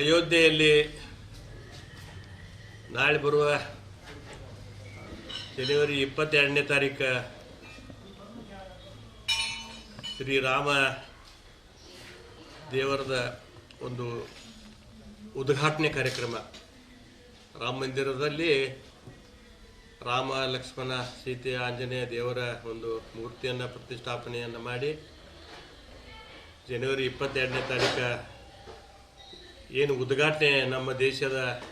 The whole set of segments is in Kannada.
ಅಯೋಧ್ಯೆಯಲ್ಲಿ ನಾಳೆ ಬರುವ ಜನವರಿ ಇಪ್ಪತ್ತೆರಡನೇ ತಾರೀಕು ಶ್ರೀರಾಮ ದೇವರದ ಒಂದು ಉದ್ಘಾಟನೆ ಕಾರ್ಯಕ್ರಮ. ರಾಮ ಮಂದಿರದಲ್ಲಿ ರಾಮ, ಲಕ್ಷ್ಮಣ, ಸೀತೆ, ಆಂಜನೇಯ ದೇವರ ಒಂದು ಮೂರ್ತಿಯನ್ನು ಪ್ರತಿಷ್ಠಾಪನೆಯನ್ನು ಮಾಡಿ ಜನವರಿ ಇಪ್ಪತ್ತೆರಡನೇ ತಾರೀಕು ಏನು ಉದ್ಘಾಟನೆ ನಮ್ಮ ದೇಶದ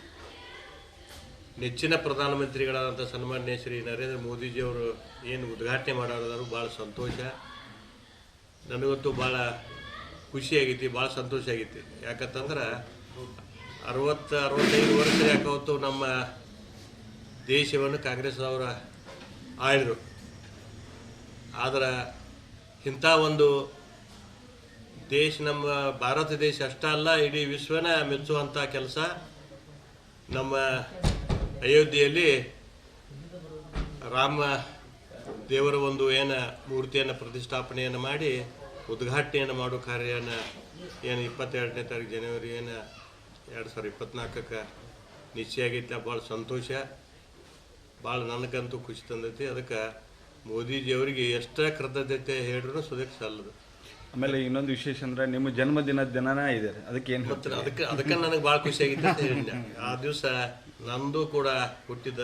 ನೆಚ್ಚಿನ ಪ್ರಧಾನಮಂತ್ರಿಗಳಾದಂಥ ಸನ್ಮಾನ್ಯ ಶ್ರೀ ನರೇಂದ್ರ ಮೋದಿಜಿಯವರು ಏನು ಉದ್ಘಾಟನೆ ಮಾಡೋದಾದ್ರು ಭಾಳ ಸಂತೋಷ. ನನಗಂತೂ ಭಾಳ ಖುಷಿಯಾಗೈತಿ ಭಾಳ ಸಂತೋಷ ಆಗೈತಿ. ಯಾಕಂತಂದ್ರೆ ಅರವತ್ತು, ಅರವತ್ತೈದು ವರ್ಷ ಯಾಕವತ್ತು ನಮ್ಮ ದೇಶವನ್ನು ಕಾಂಗ್ರೆಸ್ನವರ ಆಳಿದರು ಆದ್ರೆ ಇಂಥ ಒಂದು ದೇಶ ನಮ್ಮ ಭಾರತ ದೇಶ ಅಷ್ಟೇ ಅಲ್ಲ, ಇಡೀ ವಿಶ್ವನ ಮೆಚ್ಚುವಂಥ ಕೆಲಸ ನಮ್ಮ ಅಯೋಧ್ಯೆಯಲ್ಲಿ ರಾಮ ದೇವರ ಒಂದು ಏನು ಮೂರ್ತಿಯನ್ನು ಪ್ರತಿಷ್ಠಾಪನೆಯನ್ನು ಮಾಡಿ, ಉದ್ಘಾಟನೆಯನ್ನು ಮಾಡೋ ಕಾರ್ಯನ ಏನು ಇಪ್ಪತ್ತೆರಡನೇ ತಾರೀಕು ಜನವರಿ ಏನು, ಎರಡು ಸಾವಿರದ ಇಪ್ಪತ್ನಾಲ್ಕಕ್ಕೆ ನಿಶ್ಚಯ ಆಗೈತೆ ಭಾಳ ಸಂತೋಷ. ಭಾಳ ನನಗಂತೂ ಖುಷಿ ತಂದೈತಿ. ಅದಕ್ಕೆ ಮೋದಿಜಿಯವರಿಗೆ ಎಷ್ಟೇ ಕೃತಜ್ಞತೆ ಹೇಳಿದ್ರು ಸುದಕ್ಕೆ ಸಲ್ಲದು ಆಮೇಲೆ ಇನ್ನೊಂದು ವಿಶೇಷ ಅಂದ್ರೆ ನಿಮ್ಮ ಜನ್ಮದಿನದ ದಿನನೇ ಇದೆ ಅದಕ್ಕೆ ಏನು ಅದಕ್ಕೆ ಅದಕ್ಕೆ ನನಗೆ ಭಾಳ ಖುಷಿ ಆಗಿತ್ತು ಅಂತ ಆ ದಿವಸ ನಂದು ಕೂಡ ಹುಟ್ಟಿದ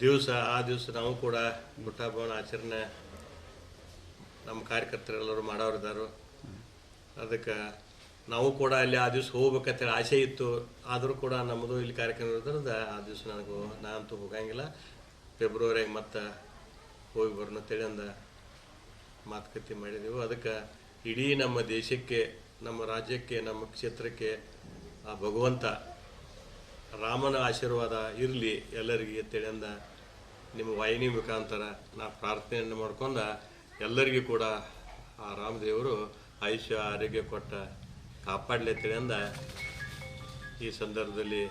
ದಿವಸ, ಆ ದಿವಸ ನಾವು ಕೂಡ ಗುಟ್ಟಾಭವನ ಆಚರಣೆ ನಮ್ಮ ಕಾರ್ಯಕರ್ತರೆಲ್ಲರೂ ಮಾಡೋರಿದ್ದಾರು. ಅದಕ್ಕೆ ನಾವು ಕೂಡ ಅಲ್ಲಿ ಆ ದಿವಸ ಹೋಗ್ಬೇಕಂತೇಳಿ ಆಸೆ ಇತ್ತು. ಆದರೂ ಕೂಡ ನಮ್ಮದು ಇಲ್ಲಿ ಕಾರ್ಯಕ್ರಮ ಇರೋದ್ರಿಂದ ಆ ದಿವಸ ನನಗೂ ನಾನಂತೂ ಹೋಗಂಗಿಲ್ಲ. ಫೆಬ್ರವರಿಯಾಗ ಮತ್ತೆ ಹೋಗಿ ಬರೋಣ ಅಂತೇಳಿ ಅಂದ ಮಾತುಕತೆ ಮಾಡಿದೆವು. ಅದಕ್ಕೆ ಇಡೀ ನಮ್ಮ ದೇಶಕ್ಕೆ, ನಮ್ಮ ರಾಜ್ಯಕ್ಕೆ, ನಮ್ಮ ಕ್ಷೇತ್ರಕ್ಕೆ ಆ ಭಗವಂತ ರಾಮನ ಆಶೀರ್ವಾದ ಇರಲಿ ಎಲ್ಲರಿಗೆ ಅಂತೇಳಿ ಅಂದ ನಿಮ್ಮ ವಾಹಿನಿ ಮುಖಾಂತರ ನಾ ಪ್ರಾರ್ಥನೆಯನ್ನು ಮಾಡ್ಕೊಂಡ ಎಲ್ಲರಿಗೂ ಕೂಡ ಆ ರಾಮದೇವರು ಆಯುಷ್ಯ, ಆರೋಗ್ಯ ಕೊಟ್ಟ ಕಾಪಾಡಲಿ ಅಂತೇಳಿ ಅಂದ. ಈ ಸಂದರ್ಭದಲ್ಲಿ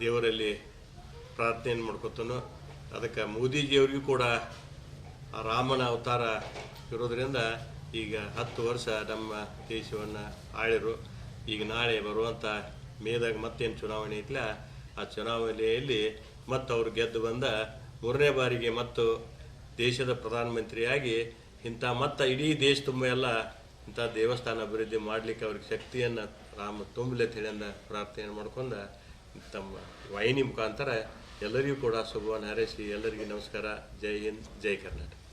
ದೇವರಲ್ಲಿ ಪ್ರಾರ್ಥನೆಯನ್ನು ಮಾಡ್ಕೊತಾನು. ಅದಕ್ಕೆ ಮೋದಿಜಿಯವ್ರಿಗೂ ಕೂಡ ಆ ರಾಮನ ಅವತಾರ ಇರೋದ್ರಿಂದ ಈಗ ಹತ್ತು ವರ್ಷ ನಮ್ಮ ದೇಶವನ್ನು ಆಳಿರು. ಈಗ ನಾಳೆ ಬರುವಂಥ ಮೇದಾಗ ಮತ್ತೇನು ಚುನಾವಣೆ ಐತಿಲ್ಲ ಆ ಚುನಾವಣೆಯಲ್ಲಿ ಮತ್ತು ಅವರು ಗೆದ್ದು ಬಂದ ಮೂರನೇ ಬಾರಿಗೆ ಮತ್ತು ದೇಶದ ಪ್ರಧಾನಮಂತ್ರಿಯಾಗಿ ಇಂಥ ಮತ್ತು ಇಡೀ ದೇಶ ತುಂಬ ಎಲ್ಲ ಇಂಥ ದೇವಸ್ಥಾನ ಅಭಿವೃದ್ಧಿ ಮಾಡಲಿಕ್ಕೆ ಅವ್ರಿಗೆ ಶಕ್ತಿಯನ್ನು ರಾಮ ತುಂಬ್ಲೆ ಅಂತ ಹೇಳಿ ಪ್ರಾರ್ಥನೆ ಮಾಡ್ಕೊಂಡ ತಮ್ಮ ವಾಹಿನಿ ಮುಖಾಂತರ ಎಲ್ಲರಿಗೂ ಕೂಡ ಶುಭವನ್ನು ಹಾರೈಸಿ ಎಲ್ಲರಿಗೂ ನಮಸ್ಕಾರ. ಜೈ ಹಿಂದ್, ಜೈ ಕರ್ನಾಟಕ.